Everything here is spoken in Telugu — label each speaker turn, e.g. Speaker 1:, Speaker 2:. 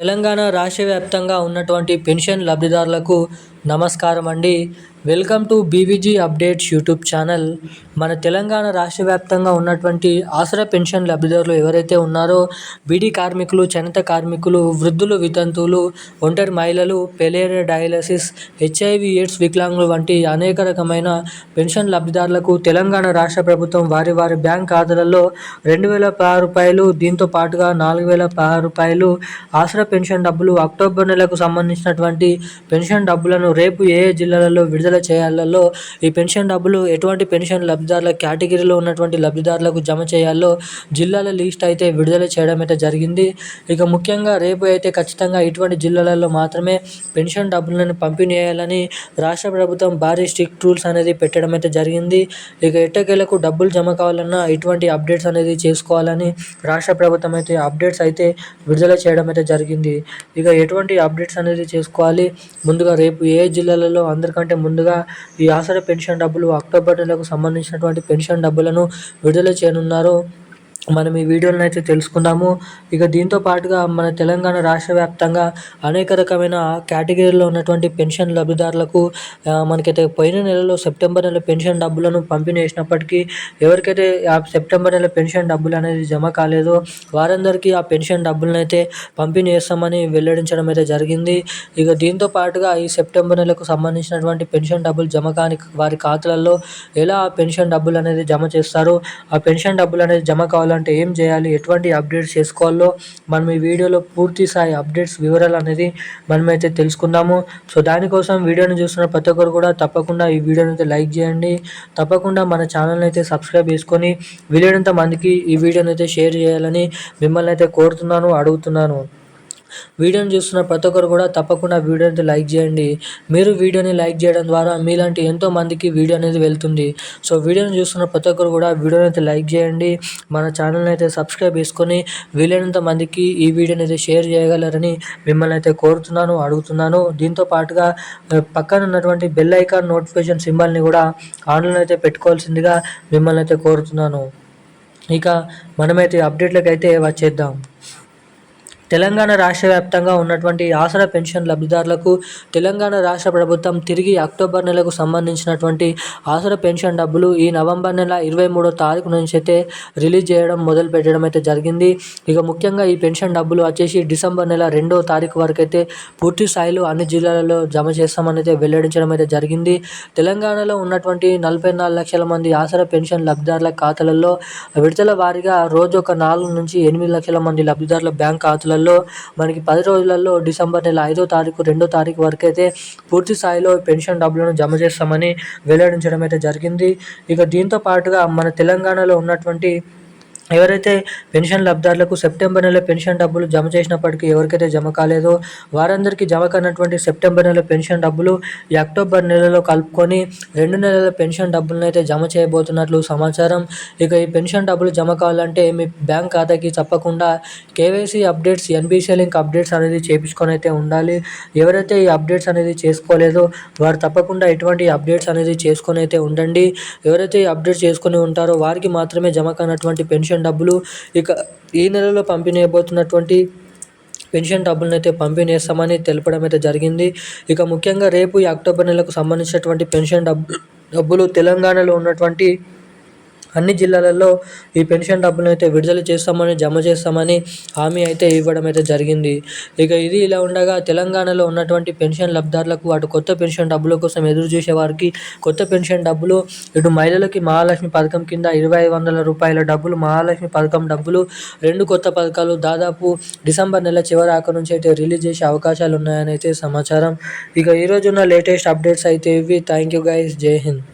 Speaker 1: తెలంగాణ రాష్ట్ర వ్యాప్తంగా ఉన్నటువంటి పెన్షన్ లబ్ధిదారులకు నమస్కారం అండి welcome to BVG updates YouTube channel. మన తెలంగాణ రాష్ట్ర వ్యాప్తంగా ఉన్నటువంటి ఆసరా పెన్షన్ లబ్ధిదారులు ఎవరైతే ఉన్నారో బీడీ కార్మికులు చనిత కార్మికులు వృద్ధులు వితంతువులు ఒంటరి మహిళలు పెలేరియా డయాలసిస్ హెచ్ఐవి ఎయిడ్స్ వికలాంగులు వంటి అనేక రకమైన పెన్షన్ లబ్ధిదారులకు తెలంగాణ రాష్ట్ర ప్రభుత్వం వారి వారి బ్యాంక్ ఖాతాలలో రెండు వేల పదహారు రూపాయలు దీంతో పాటుగా నాలుగు వేల పదహారు రూపాయలు ఆసరా పెన్షన్ డబ్బులు అక్టోబర్ నెలకు సంబంధించినటువంటి పెన్షన్ డబ్బులను రేపు ఏ ఏ జిల్లాలలో విడుదల విడుదల చేయాలలో ఈ పెన్షన్ డబ్బులు ఎటువంటి పెన్షన్ లబ్ధిదారుల కేటగిరీలో ఉన్నటువంటి లబ్ధిదారులకు జమ చేయాలో జిల్లాల లిస్ట్ అయితే విడుదల చేయడం అయితే జరిగింది. ఇక ముఖ్యంగా రేపు అయితే ఖచ్చితంగా ఇటువంటి జిల్లాలలో మాత్రమే పెన్షన్ డబ్బులను పంపిణీ చేయాలని రాష్ట్ర ప్రభుత్వం భారీ స్ట్రిక్ట్ రూల్స్ అనేది పెట్టడం అయితే జరిగింది. ఇక ఎట్టకేలకు డబ్బులు జమ కావాలన్నా ఇటువంటి అప్డేట్స్ అనేది చేసుకోవాలని రాష్ట్ర ప్రభుత్వం అయితే అప్డేట్స్ అయితే విడుదల చేయడం అయితే జరిగింది. ఇక ఎటువంటి అప్డేట్స్ అనేది చేసుకోవాలి? ముందుగా రేపు ఏ జిల్లాలలో అందరికంటే ముందుగా ఈ ఆసరా పెన్షన్ డబ్బులు అక్టోబర్ నెలకు సంబంధించినటువంటి పెన్షన్ డబ్బులను విడుదల చేయనున్నారు. మనం ఈ వీడియోలో అయితే తెలుసుకుందాము. ఇక దీంతో పాటుగా మన తెలంగాణ రాష్ట్ర వ్యాప్తంగా అనేక రకమైన కేటగిరీలో ఉన్నటువంటి పెన్షన్ లబ్ధిదారులకు మనకైతే పోయిన నెలలో సెప్టెంబర్ నెల పెన్షన్ డబ్బులను పంపిణీ చేసినప్పటికీ ఎవరికైతే ఆ సెప్టెంబర్ నెల పెన్షన్ డబ్బులు అనేది జమ కాలేదో వారందరికీ ఆ పెన్షన్ డబ్బులను అయితే పంపిణీ చేస్తామని వెల్లడించడం అయితే జరిగింది. ఇక దీంతో పాటుగా ఈ సెప్టెంబర్ నెలకు సంబంధించినటువంటి పెన్షన్ డబ్బులు జమ కాని వారి ఖాతాలలో ఎలా ఆ పెన్షన్ డబ్బులు అనేది జమ చేస్తారో? ఆ పెన్షన్ డబ్బులు అనేది జమ కావాలి అంటే ఏం చేయాలి ఎటువంటి అప్డేట్స్ చేసుకోవాలో మనం ఈ వీడియోలో పూర్తి స్థాయి అప్డేట్స్ వివరాలు అనేది మనమైతే తెలుసుకుందాము. సో దానికోసం వీడియోని చూస్తున్న ప్రతి ఒక్కరు కూడా తప్పకుండా ఈ వీడియోని అయితే లైక్ చేయండి. తప్పకుండా మన ఛానల్ని అయితే సబ్స్క్రైబ్ చేసుకొని వీలైనంత మందికి ఈ వీడియోని అయితే షేర్ చేయాలని మిమ్మల్ని అయితే కోరుతున్నాను అడుగుతున్నాను. వీడియోని చూస్తున్న ప్రతి ఒక్కరు కూడా తప్పకుండా వీడియోని లైక్ చేయండి. మీరు వీడియోని లైక్ చేయడం ద్వారా మీలాంటి ఎంతో మందికి వీడియో అనేది వెళ్తుంది. సో వీడియోని చూస్తున్న ప్రతి ఒక్కరు కూడా వీడియోని అయితే లైక్ చేయండి. మన ఛానల్ని అయితే సబ్స్క్రైబ్ చేసుకొని వీలైనంత మందికి ఈ వీడియోని అయితే షేర్ చేయగలరని మిమ్మల్ని అయితే కోరుతున్నాను అడుగుతున్నాను. దీంతో పాటుగా పక్కన ఉన్నటువంటి బెల్ ఐకాన్ నోటిఫికేషన్ సింబల్ని కూడా ఆన్లైన్ అయితే పెట్టుకోవాల్సిందిగా మిమ్మల్ని అయితే కోరుతున్నాను. ఇక మనమైతే అప్డేట్లకు అయితే వచ్చేద్దాం. తెలంగాణ రాష్ట్ర వ్యాప్తంగా ఉన్నటువంటి ఆసరా పెన్షన్ లబ్ధిదారులకు తెలంగాణ రాష్ట్ర ప్రభుత్వం తిరిగి అక్టోబర్ నెలకు సంబంధించినటువంటి ఆసరా పెన్షన్ డబ్బులు ఈ నవంబర్ నెల ఇరవై మూడో తారీఖు నుంచి అయితే రిలీజ్ చేయడం మొదలు పెట్టడం అయితే జరిగింది. ఇక ముఖ్యంగా ఈ పెన్షన్ డబ్బులు వచ్చేసి డిసెంబర్ నెల రెండో తారీఖు వరకు అయితే పూర్తి స్థాయిలో అన్ని జిల్లాలలో జమ చేస్తామని అయితే వెల్లడించడం అయితే జరిగింది. తెలంగాణలో ఉన్నటువంటి నలభై నాలుగు లక్షల మంది ఆసరా పెన్షన్ లబ్ధిదారుల ఖాతాలలో విడతల వారీగా రోజు ఒక నాలుగు నుంచి ఎనిమిది లక్షల మంది లబ్ధిదారుల బ్యాంక్ ఖాతాలలో రోజులలో మనకి పది రోజులలో డిసెంబర్ నెల ఐదో తారీఖు రెండో తారీఖు వరకు అయితే పూర్తి స్థాయిలో పెన్షన్ డబ్బులను జమ చేస్తామని వెల్లడించడం అయితే జరిగింది. ఇక దీంతో పాటుగా మన తెలంగాణలో ఉన్నటువంటి ఎవరైతే పెన్షన్ లబ్ధారులకు సెప్టెంబర్ నెల పెన్షన్ డబ్బులు జమ చేసినప్పటికీ ఎవరికైతే జమ కాలేదో వారందరికీ జమ కానటువంటి సెప్టెంబర్ నెల పెన్షన్ డబ్బులు ఈ అక్టోబర్ నెలలో కలుపుకొని రెండు నెలల పెన్షన్ డబ్బులను అయితే జమ చేయబోతున్నట్లు సమాచారం. ఇక ఈ పెన్షన్ డబ్బులు జమ కావాలంటే మీ బ్యాంక్ ఖాతాకి తప్పకుండా KYC updates NBCL link updates అనేది చేయించుకొని అయితే ఉండాలి. ఎవరైతే ఈ అప్డేట్స్ అనేది చేసుకోలేదో వారు తప్పకుండా ఎటువంటి అప్డేట్స్ అనేది చేసుకొని అయితే ఉండండి. ఎవరైతే ఈ అప్డేట్స్ చేసుకొని ఉంటారో వారికి మాత్రమే జమ కానటువంటి పెన్షన్ పెన్షన్ డబ్బులు ఇక ఈ నెలలో పంపిణీ అయిపోతున్నటువంటి పెన్షన్ డబ్బులను అయితే పంపిణీ చేస్తామని తెలపడం అయితే జరిగింది. ఇక ముఖ్యంగా రేపు ఈ అక్టోబర్ నెలకు సంబంధించినటువంటి పెన్షన్ డబ్బు డబ్బులు తెలంగాణలో ఉన్నటువంటి అన్ని జిల్లాలలో ఈ పెన్షన్ డబ్బులను అయితే విడుదల చేస్తామని జమ చేస్తామని హామీ అయితే ఇవ్వడం అయితే జరిగింది. ఇక ఇది ఇలా ఉండగా తెలంగాణలో ఉన్నటువంటి పెన్షన్ లబ్ధిదారులకు అటు కొత్త పెన్షన్ డబ్బుల కోసం ఎదురు చూసే వారికి కొత్త పెన్షన్ డబ్బులు ఇటు మహిళలకి మహాలక్ష్మి పథకం కింద ఇరవై ఐదు వందల రూపాయల డబ్బులు మహాలక్ష్మి పథకం డబ్బులు రెండు కొత్త పథకాలు దాదాపు డిసెంబర్ నెల చివరి ఆక నుంచి అయితే రిలీజ్ చేసే అవకాశాలు ఉన్నాయని అయితే సమాచారం. ఇక ఈరోజు ఉన్న లేటెస్ట్ అప్డేట్స్ అయితే ఇవి. Thank you guys. జై హింద్.